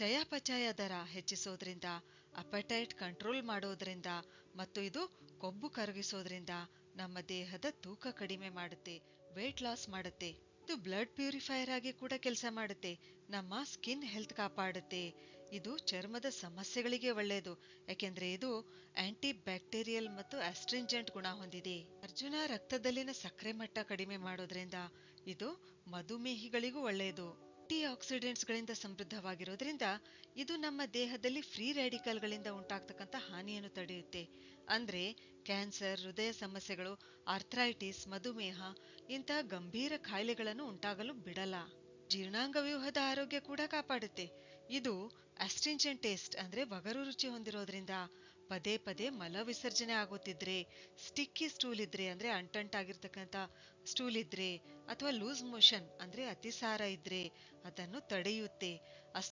ಚಯಾಪಚಯ ದರ ಹೆಚ್ಚಿಸೋದ್ರಿಂದ, appetite control ಮಾಡೋದ್ರಿಂದ ಮತ್ತು ಇದು ಕೊಬ್ಬು ಕರಗಿಸೋದ್ರಿಂದ ನಮ್ಮ ದೇಹದ ತೂಕ ಕಡಿಮೆ ಮಾಡುತ್ತೆ ವೆಯ್ಟ್ ಲಾಸ್ ಮಾಡುತ್ತೆ. ಇದು ಬ್ಲಡ್ ಪ್ಯೂರಿಫೈಯರ್ ಆಗಿ ಕೂಡ ಕೆಲಸ ಮಾಡುತ್ತೆ, ನಮ್ಮ ಸ್ಕಿನ್ ಹೆಲ್ತ್ ಕಾಪಾಡುತ್ತೆ. ಇದು ಚರ್ಮದ ಸಮಸ್ಯೆಗಳಿಗೆ ಒಳ್ಳೆಯದು ಯಾಕೆಂದ್ರೆ ಇದು ಆಂಟಿ ಬ್ಯಾಕ್ಟೀರಿಯಲ್ ಮತ್ತು ಆಸ್ಟ್ರಿಂಜೆಂಟ್ ಗುಣ ಹೊಂದಿದೆ. ಅರ್ಜುನ ರಕ್ತದಲ್ಲಿನ ಸಕ್ಕರೆ ಮಟ್ಟ ಕಡಿಮೆ ಮಾಡೋದ್ರಿಂದ ಇದು ಮಧುಮೇಹಿಗಳಿಗೂ ಒಳ್ಳೆಯದು ಆಂಟಿ ಆಕ್ಸಿಡೆಂಟ್ಸ್ ಗಳಿಂದ ಸಮೃದ್ಧವಾಗಿರೋದ್ರಿಂದ ಇದು ನಮ್ಮ ದೇಹದಲ್ಲಿ ಫ್ರೀ ರೆಡಿಕಲ್ಗಳಿಂದ ಗಳಿಂದ ಉಂಟಾಗ್ತಕ್ಕಂಥ ಹಾನಿಯನ್ನು ತಡೆಯುತ್ತೆ. ಅಂದ್ರೆ ಕ್ಯಾನ್ಸರ್, ಹೃದಯ ಸಮಸ್ಯೆಗಳು, ಆರ್ಥ್ರೈಟಿಸ್, ಮಧುಮೇಹ ಇಂತಹ ಗಂಭೀರ ಕಾಯಿಲೆಗಳನ್ನು ಉಂಟಾಗಲು ಬಿಡಲ್ಲ. ಜೀರ್ಣಾಂಗ ವ್ಯೂಹದ ಆರೋಗ್ಯ ಕೂಡ ಕಾಪಾಡುತ್ತೆ. ಇದು ಅಸ್ಟಿಂಜೆಂಟ್ ಟೇಸ್ಟ್ ಅಂದ್ರೆ ಬಗರು ರುಚಿ ಹೊಂದಿರೋದ್ರಿಂದ ಪದೇ ಪದೇ ಮಲ ವಿಸರ್ಜನೆ ಆಗುತ್ತಿದ್ರೆ ಸ್ಟಿಕ್ಕಿ ಸ್ಟೂಲ್ ಇದ್ರೆ ಅಂದ್ರೆ ಅಂಟಂಟಾಗಿರ್ತಕ್ಕಂಥ ಸ್ಟೂಲ್ ಇದ್ರೆ, ಅಥವಾ ಲೂಸ್ ಮೋಷನ್ ಅಂದ್ರೆ ಅತಿಸಾರ ಇದ್ರೆ, ಅದನ್ನು ತಡೆಯುತ್ತೆ.